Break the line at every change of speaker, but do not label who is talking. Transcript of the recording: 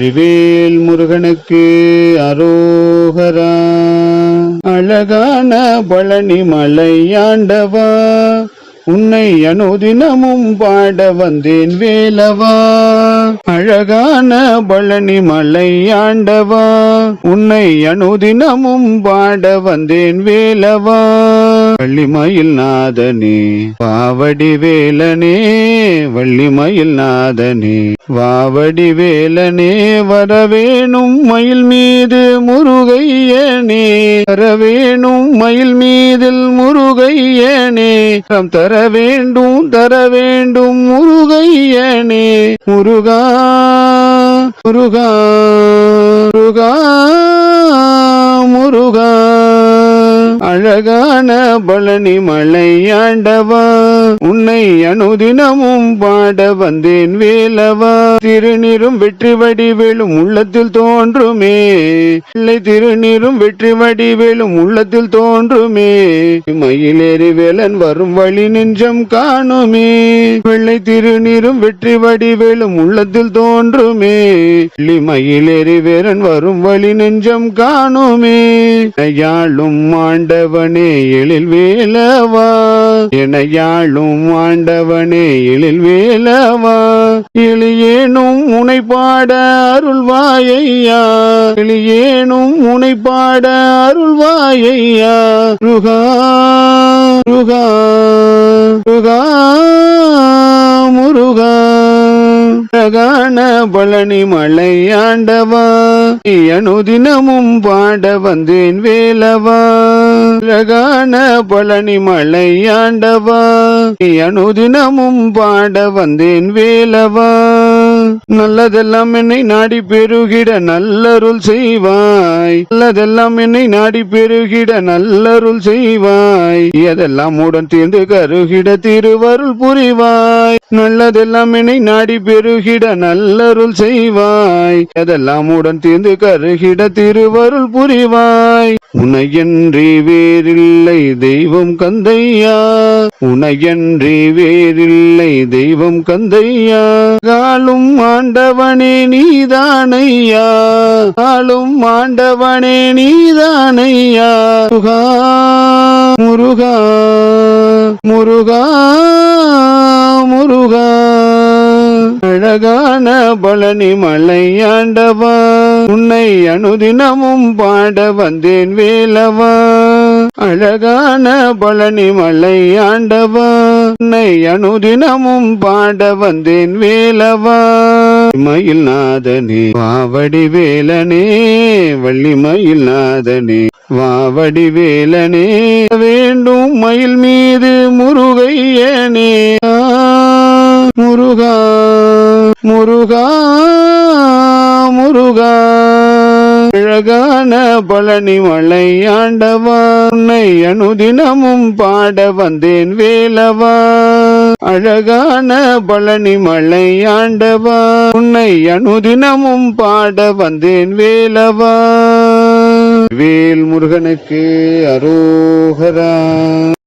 வெற்றிவேல் முருகனுக்கு அரோகரா. அழகான பழனி மலையாண்டவா. உன்னை அனுதினமும் பாட வந்தேன் வேலவா. அழகான பழனி மலையாண்டவா. உன்னை அனுதினமும் பாட வந்தேன் வேலவா. வள்ளிமயில் நாதனே வாவடி வேலனே வள்ளிமயில் நாதனே வாவடி வேலனே வரவேணும் மயில் மீது முருகையனே. வரவேணும் மயில் மீதில் முருகையனே. ரம் தர வேண்டும் தர வேண்டும் முருகையனே. முருகா முருகா முருகா முருகா. அழகான பழனி மலையாண்டவா உன்னை அனுதினமும் பாட வந்தேன் வேலவா. திருநீரும் வெற்றி வடிவேலும் உள்ளத்தில் தோன்றுமே. இல்லை திருநீரும் வெற்றி வடிவேலும் உள்ளத்தில் தோன்றுமே. மயிலேறி வேலன் வரும் வழி நெஞ்சம் காணுமே. வெள்ளை திருநீரும் வெற்றி வடிவேலும் உள்ளத்தில் தோன்றுமே. வெள்ளி மயிலேறி வரும் வழி நெஞ்சம் காணுமே. யாழும் ஆண்டவனே எழில் வேலவா. என யாழும் ஆண்டவனே எழில் வேலவா. எளியேனும் முனைப்பாட அருள்வாயையா. எளியேனும் முனைப்பாட அருள்வாயையா. ருகா ருகா ருகா முருகா. அழகான பழனி மலையாண்டவா. அனுதினமும் பாட வந்தேன் வேலவா. அழகான பழனி மலையாண்டவா. அனுதினமும் பாட வந்தேன் வேலவா. நல்லதெல்லாம் என்னை நாடி பெருகிட நல்லருள் செய்வாய். நல்லதெல்லாம் என்னை நாடி பெருகிட நல்லருள் செய்வாய். எதெல்லாம் உடன் தீர்ந்து கருகிட திருவருள் புரிவாய். நல்லதெல்லாம் என்னை நாடி பெருகிட நல்லருள் செய்வாய். எதெல்லாம் உடன் தீர்ந்து கருகிட திருவருள் புரிவாய். உனையன்றி வேறில்லை தெய்வம் கந்தையா. உனையன்றி வேறில்லை தெய்வம் கந்தையா. காலும் ஆண்டவனே நீதானையா. ஆளும் ஆண்டவனே நீதானையா. முருகா முருகா முருகா முருகா. அழகான பழனி மலையாண்டவா உன்னை அனுதினமும் பாட வந்தேன் வேலவா. அழகான பழனி மலையாண்டவா உன்னை அனுதினமும் பாட வந்தேன் வேலவா. மயில் நாதனே வாவடி வேலனே வள்ளி மயில் நாதனே வாவடி வேலனே வேண்டும் மயில் மீது முருகையனே முருகா முருகா முருகா. அழகான பழனி மலையாண்டவா. உன்னை அனுதினமும் பாட வந்தேன் வேலவா. அழகான பழனி மலையாண்டவா. உன்னை அனுதினமும் பாட வந்தேன் வேலவா. வேல் முருகனுக்கு அரோகரா.